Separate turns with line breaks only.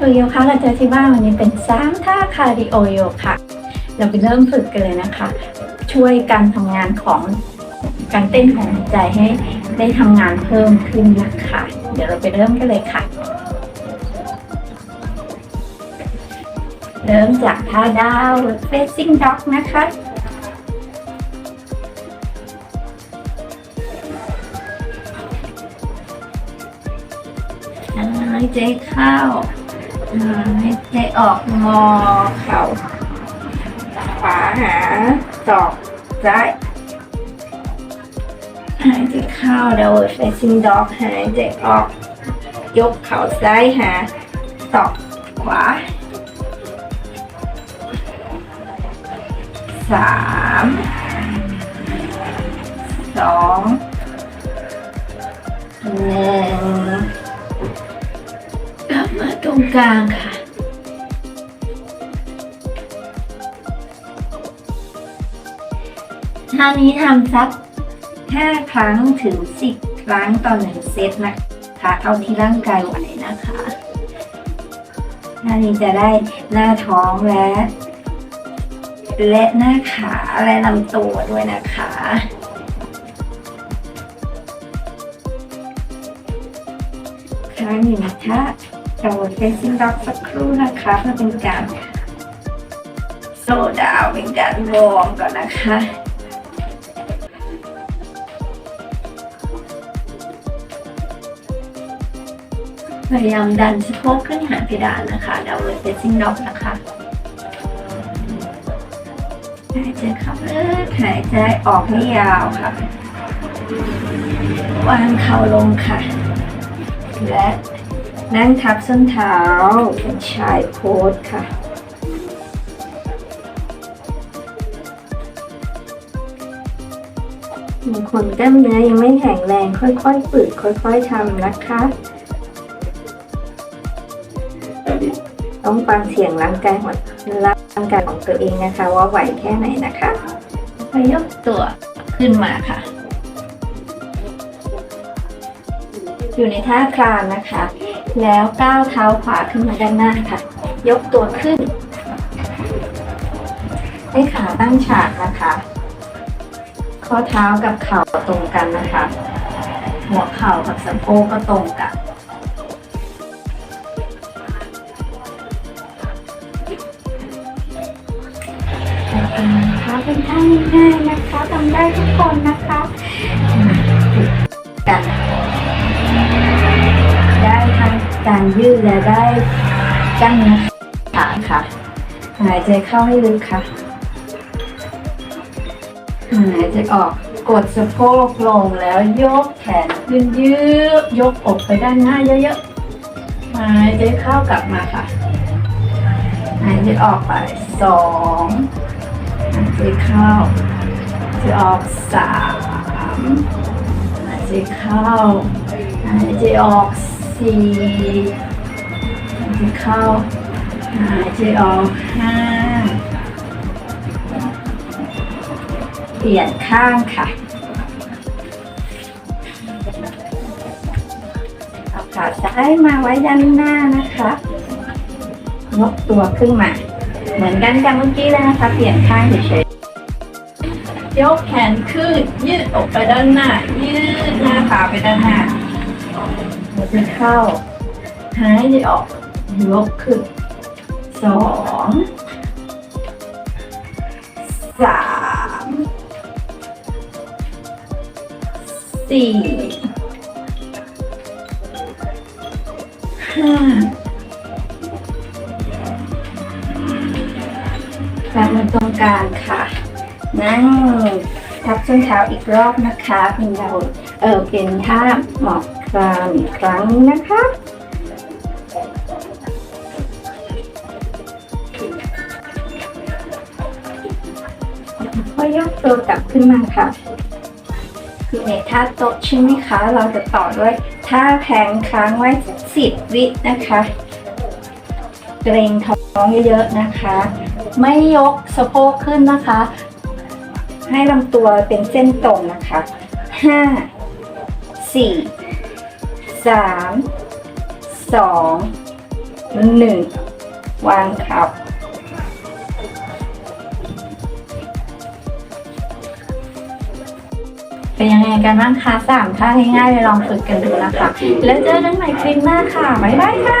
ฝึกโยคะเราเจอที่บ้านวันนี้เป็นสามท่าคาร์ดิโอโยคะเราไปเริ่มฝึกกันเลยนะคะ ช่วยการทำงานของการเต้นของหัวใจให้ได้ทำงานเพิ่มขึ้นนะคะ เดี๋ยวเราไปเริ่มกันเลยค่ะ เริ่มจากท่าดาว facing dog นะคะ หายใจเข้า หายใจออกงอเข่าขวาหาศอกซ้ายหายใจเข้า downward facing dog หายใจออก ยกเข่าซ้ายหาศอกขวาสามสองหนึ่ง รงกลางค่ะ ท่านี้ทำสัก 5 ครั้งถึง 10 ครั้งต่อหนึ่งเซตนะคะเท่าที่ร่างกายไหวนะคะท่านี้จะได้หน้าท้องและ และหน้าขาและลำตัวด้วยนะคะครั้งหนึ่งนะคะ เราเฟซิ่งด็อกสักครู่นะคะเพื่อเป็นการโซดาวเป็นการวอร์มก่อนนะคะพยายามดันสะโพกขึ้นหาเพดานนะคะดาวเฟซซิ่งด็อกนะคะหายใจเข้าลึกหายใจออกให้ยาวค่ะ วางเข่าลงค่ะ และ นั่งทับส้นเท้าเป็นชายโพสค่ะ บางคนกล้ามเนื้อยังไม่แข็งแรง ค่อยๆฝึกค่อย ๆทำนะคะ ต้องฟังเสียงร่างกายของร่างกายของตัวเองนะคะ ว่าไหวแค่ไหนนะคะพยกตัวขึ้นมาค่ะ อยู่ในท่าคลานนะคะ แล้วก้าวเท้าขวาขึ้นมาด้านหน้าค่ะ ยกตัวขึ้น ให้ขาตั้งฉากนะคะ ข้อเท้ากับเข่าตรงกันนะคะ หัวเข่ากับสะโพกก็ตรงกันนะคะเป็นท่าง่ายๆนะคะทำได้ทุกคนนะคะ ยืดและได้กล้ามเนื้อขาค่ะ หายใจเข้าให้ลึกค่ะ หายใจออกกดสะโพกลงแล้วยกแขนขึ้นยืดยกอกไปด้านหน้าเยอะๆ หายใจเข้ากลับมาค่ะ หายใจออกไปสองหายใจเข้าหายใจออกสามหายใจเข้าหายใจออก สี่เข้าหายใจออกห้าเปลี่ยนข้างค่ะเอาขาซ้ายมาไว้ด้านหน้านะคะยกตัวขึ้นมา เหมือนกันกับเมื่อกี้เลยนะคะ เปลี่ยนข้างเฉยๆยกแขนขึ้นยืดออกไปด้านหน้า ยืดน้า เข้า หายใจออกยกขึ้นสองสามสี่ห้ากลับมาตรงกลางค่ะ นั่งทับส้นเท้าอีกรอบนะคะเป็นเรา เออเป็นท่าหมอบคลานอีกครั้งนะคะ ก็ยกตัวกลับขึ้นมาค่ะ คือในท่าโต๊ะใช่ไหมคะ เราจะต่อด้วยท่าแผงค้างไว้สิบวินะคะเกรงท้องเยอะๆนะคะ ไม่ยกสะโพกขึ้นนะคะ ให้ลำตัวเป็นเส้นตรงนะคะห้า สี่สามสองรุ่นหนึ่งวางขับ เป็นยังไงกันบ้างคะสามท่าง่ายๆเลยลองฝึกกันดูนะคะ แล้วเจอกันใหม่คลิปหน้าค่ะ บ๊ายบายค่ะ